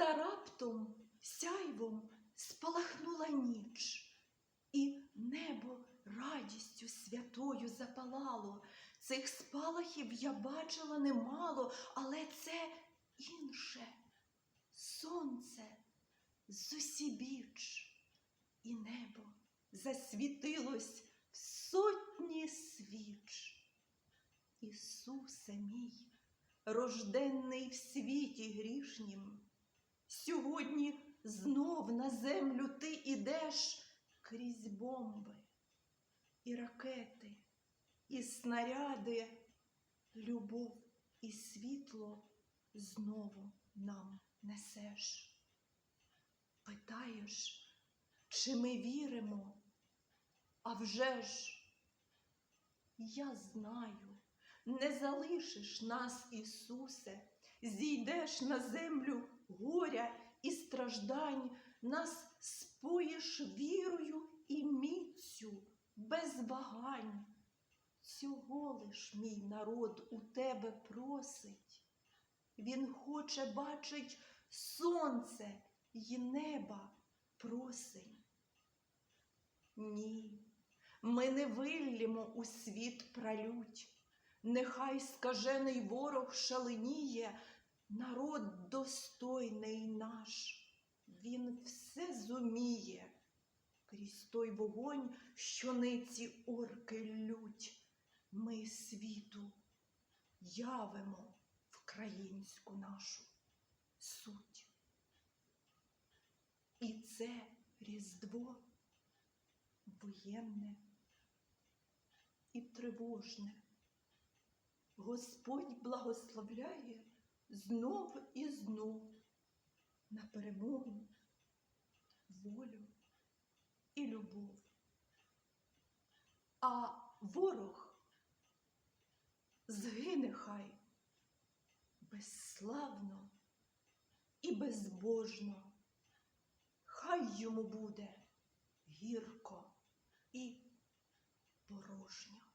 Та раптом сяйвом спалахнула ніч, і небо радістю святою запалало. Цих спалахів я бачила немало, але це інше сонце зусібіч, і небо засвітилось в сотні свіч. Ісусе мій, рожденний в світі грішнім, сьогодні знов на землю ти ідеш крізь бомби і ракети, і снаряди, любов і світло знову нам несеш. Питаєш, чи ми віримо? А вже ж, я знаю, не залишиш нас, Ісусе, зійдеш на землю горя і страждань, нас споїш вірою і міцю, без вагань. Цього лиш мій народ у тебе просить. Він хоче бачить сонце й неба просить. Ні, ми не виллємо у світ пралють. Нехай скажений ворог шаленіє, народ достойний наш, він все зуміє. Крізь той вогонь, що ниці орки лють, ми світу явимо вкраїнську нашу суть. І це Різдво воєнне і тривожне. Господь благословляє знов і знов на перемогу, волю і любов. А ворог згине хай безславно і безбожно. Хай йому буде гірко і порожньо.